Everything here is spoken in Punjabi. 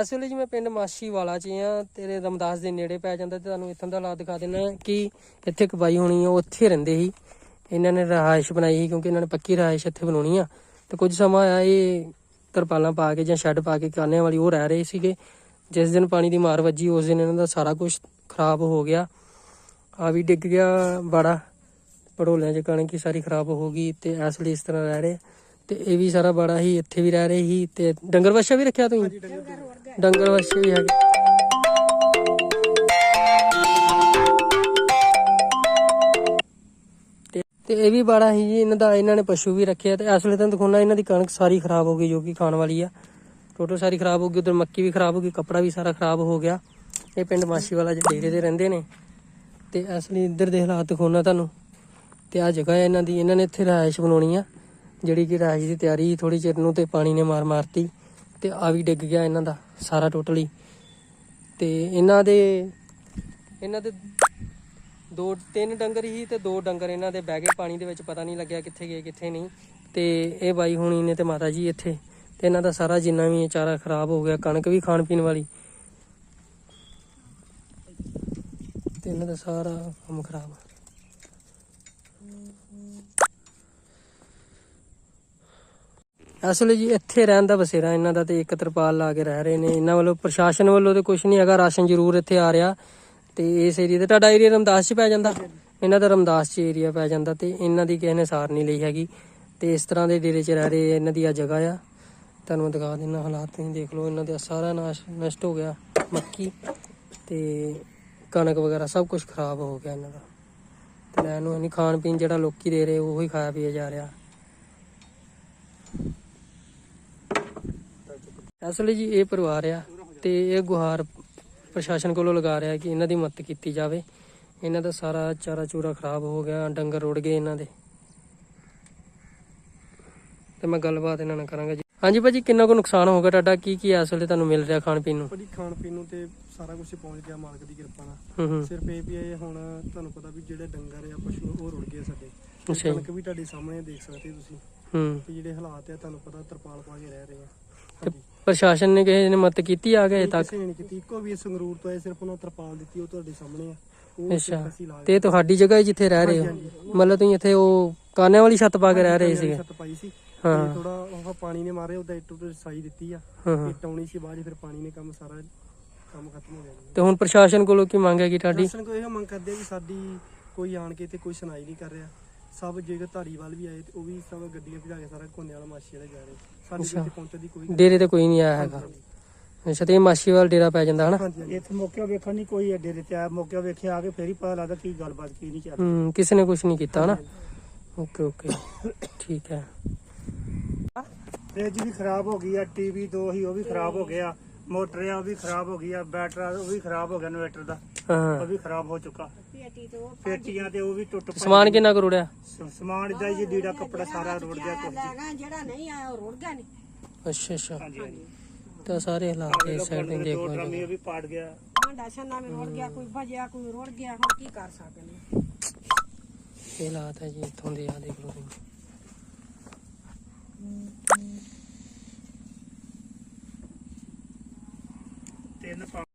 ਇਸ ਵੇਲੇ ਜੀ ਮੈਂ ਪਿੰਡ ਮਾਸ਼ੀਵਾਲਾ ਚ ਆ, ਤੇਰੇ ਰਮਦਾਸ ਦੇ ਨੇੜੇ ਪੈ ਜਾਂਦਾ ਤੇ ਤੁਹਾਨੂੰ ਇੱਥੋਂ ਦਾ ਲਾ ਦਿਖਾ ਦਿੰਦਾ ਕਿ ਇੱਥੇ ਇੱਕ ਬਾਈ ਹੋਣੀ ਆ, ਉਹ ਉੱਥੇ ਰਹਿੰਦੇ ਸੀ। ਇਹਨਾਂ ਨੇ ਰਹਾਇਸ਼ ਬਣਾਈ ਸੀ ਕਿਉਂਕਿ ਇਹਨਾਂ ਨੇ ਪੱਕੀ ਰਹਾਇਸ਼ ਇੱਥੇ ਬਣਾਉਣੀ ਆ। ਤੇ ਕੁਝ ਸਮਾਂ ਆਇਆ ਇਹ ਤਰਪਾਲਾਂ ਪਾ ਕੇ ਜਾਂ ਸ਼ੈੱਡ ਪਾ ਕੇ ਕਾਨਿਆਂ ਵਾਲੀ ਉਹ ਰਹਿ ਰਹੇ ਸੀਗੇ। ਜਿਸ ਦਿਨ ਪਾਣੀ ਦੀ ਮਾਰ ਵੱਜੀ, ਉਸ ਦਿਨ ਇਹਨਾਂ ਦਾ ਸਾਰਾ ਕੁਝ ਖਰਾਬ ਹੋ ਗਿਆ। ਆ ਵੀ ਡਿੱਗ ਗਿਆ ਬੜਾ। ਪੜੋਲਿਆਂ ਚ ਕਣਕ ਹੀ ਸਾਰੀ ਖਰਾਬ ਹੋ ਗਈ ਤੇ ਇਸ ਲਈ ਇਸ ਤਰ੍ਹਾਂ ਰਹਿ ਰਹੇ ਤੇ ਇਹ ਵੀ ਸਾਰਾ ਬੜਾ ਹੀ ਇੱਥੇ ਵੀ ਰਹਿ ਰਹੇ ਸੀ ਤੇ ਡੰਗਰ ਵੱਛਾ ਵੀ ਰੱਖਿਆ ਤੁਸੀਂ? ਡੰਗਰ ਵੱਛੇ ਵੀ ਹੈਗੇ। ਤੇ ਇਹ ਵੀ ਬੜਾ ਹੀ ਜੀ, ਇਹਨਾਂ ਦਾ, ਇਹਨਾਂ ਨੇ ਪਸ਼ੂ ਵੀ ਰੱਖਿਆ ਤੇ ਇਸ ਵੇਲੇ ਤਾਂ ਦਿਖਾਉਣਾ ਇਹਨਾਂ ਦੀ ਕਣਕ ਸਾਰੀ ਖਰਾਬ ਹੋ ਗਈ ਜੋ ਕਿ ਖਾਣ ਵਾਲੀ ਆ। ਟੋਟਲ ਸਾਰੀ ਖਰਾਬ ਹੋ ਗਈ, ਉਧਰ ਮੱਕੀ ਵੀ ਖਰਾਬ ਹੋ ਗਈ, ਕੱਪੜਾ ਵੀ ਸਾਰਾ ਖਰਾਬ ਹੋ ਗਿਆ। ਇਹ ਪਿੰਡ ਮਾਸ਼ੀ ਵਾਲਾ ਜਿਹੜੇ ਡੇਰੇ ਦੇ ਰਹਿੰਦੇ ਨੇ। ਤੇ ਇਸ ਲਈ ਇੱਧਰ ਦੇ ਹਾਲਾਤ ਦਿਖਾਉਣਾ ਤੁਹਾਨੂੰ। ਤੇ ਆ ਜਗ੍ਹਾ ਹੈ ਇਹਨਾਂ ਦੀ, ਇਹਨਾਂ ਨੇ ਇੱਥੇ ਰਿਹਾਇਸ਼ ਬਣਾਉਣੀ ਆ। ਜਿਹੜੀ ਕਿ ਰਿਹਾਇਸ਼ ਦੀ ਤਿਆਰੀ ਥੋੜੀ ਚਿਰ ਨੂੰ ਤੇ ਪਾਣੀ ਨੇ ਮਾਰ ਮਾਰਤੀ ਤੇ ਆ ਵੀ ਡਿੱਗ ਗਿਆ ਇਹਨਾਂ ਦਾ ਸਾਰਾ ਟੋਟਲੀ। ਤੇ ਇਹਨਾਂ ਦੇ ਇਹਨਾਂ ਦੇ ਦੋ, ਤਿੰਨ ਡੰਗਰ ਹੀ ਤੇ ਦੋ ਡੰਗਰ ਇਹਨਾਂ ਦੇ ਬਹਿ ਗਏ ਪਾਣੀ ਦੇ ਵਿੱਚ, ਪਤਾ ਨਹੀਂ ਲੱਗਿਆ ਕਿੱਥੇ ਗਏ, ਕਿੱਥੇ ਨਹੀਂ। ਤੇ ਇਹ ਬਾਈ ਹੁਣੀ ਨੇ ਤੇ ਮਾਤਾ ਜੀ ਇੱਥੇ। ਤੇ ਇਹਨਾਂ ਦਾ ਸਾਰਾ ਜਿੰਨਾ ਵੀ ਚਾਰਾ ਖਰਾਬ ਹੋ ਗਿਆ, ਕਣਕ ਵੀ ਖਾਣ ਪੀਣ ਵਾਲੀ। ਤੇ ਇਹਨਾਂ ਦਾ ਸਾਰਾ ਕੰਮ ਖਰਾਬ ਅਸਲ ਜੀ ਇੱਥੇ ਰਹਿਣ ਦਾ ਬਸੇਰਾ, ਇਹਨਾਂ ਦਾ ਤੇ ਇੱਕ ਤਰਪਾਲ ਲਾ ਕੇ ਰਹਿ ਰਹੇ ਨੇ। ਇਹਨਾਂ ਵੱਲੋਂ ਪ੍ਰਸ਼ਾਸਨ ਵੱਲੋਂ ਤੇ ਕੁਝ ਨਹੀਂ ਹੈਗਾ, ਰਾਸ਼ਨ ਜ਼ਰੂਰ ਇੱਥੇ ਆ ਰਿਹਾ। ਤੇ ਇਸ ਏਰੀਆ ਤੇ ਤੁਹਾਡਾ ਏਰੀਆ ਰਮਦਾਸ ਚ ਪੈ ਜਾਂਦਾ? ਇਹਨਾਂ ਦਾ ਰਮਦਾਸ ਚ ਏਰੀਆ ਪੈ ਜਾਂਦਾ ਤੇ ਇਹਨਾਂ ਦੀ ਕਿਸੇ ਨੇ ਸਾਰ ਨਹੀਂ ਲਈ ਹੈਗੀ। ਤੇ ਇਸ ਤਰ੍ਹਾਂ ਦੇ ਡੇਰੇ ਚ ਰਹਿ ਰਹੇ ਇਹਨਾਂ ਦੀ ਆ ਜਗ੍ਹਾ ਆ। ਤੁਹਾਨੂੰ ਦਿਖਾ ਦਿੰਦਾ ਹਾਲਾਤ, ਤੁਸੀਂ ਦੇਖ ਲਓ, ਇਹਨਾਂ ਦਾ ਸਾਰਾ ਨਾਸ਼, ਨਸ਼ਟ ਹੋ ਗਿਆ, ਮੱਕੀ ਤੇ ਕਣਕ ਵਗੈਰਾ ਸਭ ਕੁਝ ਖਰਾਬ ਹੋ ਗਿਆ ਇਹਨਾਂ ਦਾ। ਤੇ ਲੈਣ ਨੂੰ ਨਹੀਂ ਖਾਣ ਪੀਣ ਜਿਹੜਾ ਲੋਕੀ ਦੇ ਰਹੇ, ਉਹੀ ਖਾਇਆ ਪੀਆ ਜਾ ਰਿਹਾ। ਅਸਲ ਜੀ ਇਹ ਪਰਿਵਾਰ ਆ ਤੇ ਇਹ ਗੁਹਾਰ ਪ੍ਰਸ਼ਾਸਨ ਕੋਲੋਂ ਲਗਾ ਰਿਹਾ ਕਿ ਇਹਨਾਂ ਦੀ ਮਦਦ ਕੀਤੀ ਜਾਵੇ। ਇਹਨਾਂ ਦਾ ਸਾਰਾ ਚਾਰਾ ਚੂਰਾ ਖਰਾਬ ਹੋ ਗਿਆ ਡੰਗਰ ਰੁੜ ਗਏ ਇਹਨਾਂ ਦੇ। ਤੇ ਮੈਂ ਗੱਲਬਾਤ ਇਹਨਾਂ ਨਾਲ ਕਰਾਂਗਾ ਜੀ। ਹਾਂਜੀ ਭਾਜੀ ਕਿੰਨਾ ਕੁ ਨੁਕਸਾਨ ਹੋ ਗਿਆ ਤੁਹਾਡਾ? ਕੀ ਕੀ ਇਸ ਵੇਲੇ ਤੁਹਾਨੂੰ ਮਿਲ ਰਿਹਾ ਖਾਣ ਪੀਣ ਨੂੰ? ਭਾਜੀ ਖਾਣ ਪੀਣ ਨੂੰ ਤੇ ਸਾਰਾ ਕੁਝ ਪਹੁੰਚ ਗਿਆ ਮਾਲਕ ਦੀ ਕਿਰਪਾ ਨਾਲ। ਸਿਰਫ ਇਹ ਵੀ ਇਹ ਹੁਣ ਤੁਹਾਨੂੰ ਪਤਾ ਵੀ ਜਿਹੜੇ ਡੰਗਰ ਆ ਪਸ਼ੂ ਉਹ ਰੁੜ ਗਏ ਸਾਡੇ। ਕਣਕ ਵੀ ਤੁਹਾਡੇ ਸਾਹਮਣੇ ਦੇਖ ਸਕਦੇ ਤੁਸੀਂ। ਹੂੰ। ਤੇ ਜਿਹੜੇ ਹਾਲਾਤ ਆ ਤੁਹਾਨੂੰ ਪਤਾ ਤਰਪਾਲ ਪਾ ਕੇ ਰਹਿ ਰਹੇ ਆ। ਤੇ। ਪ੍ਰਸ਼ਾਸਨ ਨੇ ਕਿਸੇ ਨੇ ਮਦਦ ਕੀਤੀ ਆ ਗਏ ਤੱਕ? ਕਿਸੇ ਨੇ ਨਹੀਂ ਕੀਤੀ। ਇੱਕੋ ਵੀ ਸੰਗਰੂਰ ਤੋਂ ਆਏ ਸਿਰਫ ਉਹਨਾਂ ਤਰਪਾਲ ਦਿੱਤੀ ਉਹ ਤੁਹਾਡੇ ਸਾਹਮਣੇ ਆ। ਉਹ ਅੱਛਾ। ਸਿਰਫ ਅਸੀਂ ਲਾ ਤੇ ਤੁਹਾਡੀ ਜਗ੍ਹਾ ਹੈ ਜਿੱਥੇ ਰਹਿ ਰਹੇ ਹੋ? ਮਤਲਬ ਤੁਸੀਂ ਇੱਥੇ ਉਹ ਕਾਨਿਆਂ ਵਾਲੀ ਛੱਤ ਪਾ ਕੇ ਰਹਿ ਰਹੇ ਸੀਗੇ? ਛੱਤ ਪਾਈ ਸੀ। ਹਾਂ। ਥੋੜਾ ਉਹ ਪਾਣੀ ਨੇ ਮਾਰੇ ਉਹਦਾ ਇੱਟ ਉੱਤੇ ਸਾਈ ਦਿੱਤੀ ਆ। ਹਾਂ ਹਾਂ। ਇੱਟ ਆਉਣੀ ਸੀ ਬਾਅਦ 'ਚ ਫਿਰ ਪਾਣੀ ਨੇ ਕੰਮ ਸਾਰਾ ਕੰਮ ਖਤਮ ਹੋ ਗਿਆ ਜੀ। ਤੇ ਹੁਣ ਪ੍ਰਸ਼ਾਸਨ ਕੋਲੋਂ ਕੀ ਮੰਗ ਹੈਗੀ ਤੁਹਾਡੀ? ਪ੍ਰਸ਼ਾਸਨ ਕੋਈ ਇਹ ਮੰਗ ਕਰਦੇ ਆ ਵੀ ਸਾਡੀ ਕੋਈ ਆਣ ਕੇ ਤੇ ਕੋਈ ਸੁਣਾਈ ਨਹੀਂ ਕਰ ਰਿਹਾ। ਸਭ ਜੇਕਰ ਧਾਰੀਵਾਲ ਵੀ ਆਏ ਤੇ ਉਹ ਵੀ ਸਭ ਗੱਡੀਆਂ ਭਜਾ ਕੇ ਸਾਰਾ ਕੋਨੇ ਵਾਲਾ ਮਾਛੀ ਵਾਲੇ ਜਾ ਰਹੇ। ਸਾਡੇ ਅੱਛਾ। ਪਹੁੰਚਣ ਦੀ ਕੋਈ ਡੇਰੇ ਤੇ ਕੋਈ ਨਹੀਂ ਆਇਆ ਹੈਗਾ। ਅੱਛਾ ਤੇ ਇਹ ਮਾਛੀਵਾਲ ਡੇਰਾ ਪੈ ਜਾਂਦਾ ਹਨਾ? ਹਾਂਜੀ ਹਾਂਜੀ। ਇੱਥੇ ਮੌਕੇ ਵੇਖਣ ਨਹੀਂ ਕੋਈ ਅੱਡੇ ਦੇ ਤੇ ਆਇਆ ਮੌਕੇ ਵੇਖਿਆ ਆ ਕੇ ਫੇਰ ਹੀ ਪਤਾ ਲੱਗਦਾ ਕੀ ਗੱਲਬਾਤ ਕੀ ਨਹੀਂ ਚੱਲ ਹੂੰ ਕਿਸੇ ਨੇ ਕੁਝ ਨਹੀਂ ਕੀਤਾ ਹਨਾ? Okay okay. ਠੀਕ ਹੈ। ਫ੍ਰਿਜ ਵੀ ਖਰਾਬ ਹੋ ਗਈ ਆ ਟੀਵੀ ਦੋ ਹੀ ਉਹ ਵੀ ਖਰਾਬ ਹੋ ਗਿਆ। ਮੋਟਰ ਆ ਉਹ ਵੀ ਖਰਾਬ ਹੋ ਗਈ ਆ ਬੈਟਰਾ ਉਹ ਵੀ ਖਰਾਬ ਹੋ ਗਿਆ ਇਨਵਰਟਰ ਦਾ ਉਹ ਹਾਂ ਵੀ ਖਰਾਬ ਹੋ ਚੁੱਕਾ। ਪੇਟੀਆਂ ਤੇ ਉਹ ਵੀ ਟੁੱਟ ਭੱਜ ਸਮਾਨ ਕਿੰਨਾ ਕੁ ਰੁੜਿਆ? ਸ- ਸਮਾਨ ਇਦਾਂ ਹੀ ਜੀ ਲੀੜਾ ਕੱਪੜਾ ਸਾਰਾ ਰੁੜ ਗਿਆ ਕੁਝ ਲੈਣਾ ਜਿਹੜਾ ਨਹੀਂ ਆਇਆ ਉਹ ਰੁੜ ਗਿਆ ਨਹੀਂ ਅੱਛਾ ਅੱਛਾ। ਹਾਂਜੀ ਹਾਂਜੀ। ਤਾਂ ਸਾਰੇ ਹਾਲਾਤ ਇਸ ਸਾਈਡ ਤੇ ਦੇਖ ਦੋ ਲਓ। ਡਰਮੀ ਉਹ ਵੀ ਪਾੜ ਗਿਆ। ਭਾਂਡਾ ਛੰਨਾ ਵੀ ਰੁੜ ਗਿਆ ਕੋਈ ਭਜਿਆ ਕੋਈ ਰੁੜ ਗਿਆ ਹੁਣ ਕੀ ਕਰ ਸਕਦੇ ਨੇ? ਇਹ ਹਾਲਾਤ ਹੈ ਜੀ ਇੱਥੋਂ ਦੇ ਆ ਦੇਖ ਲਓ ਤੁਸੀਂ। ਤਿੰਨ ਪਾ-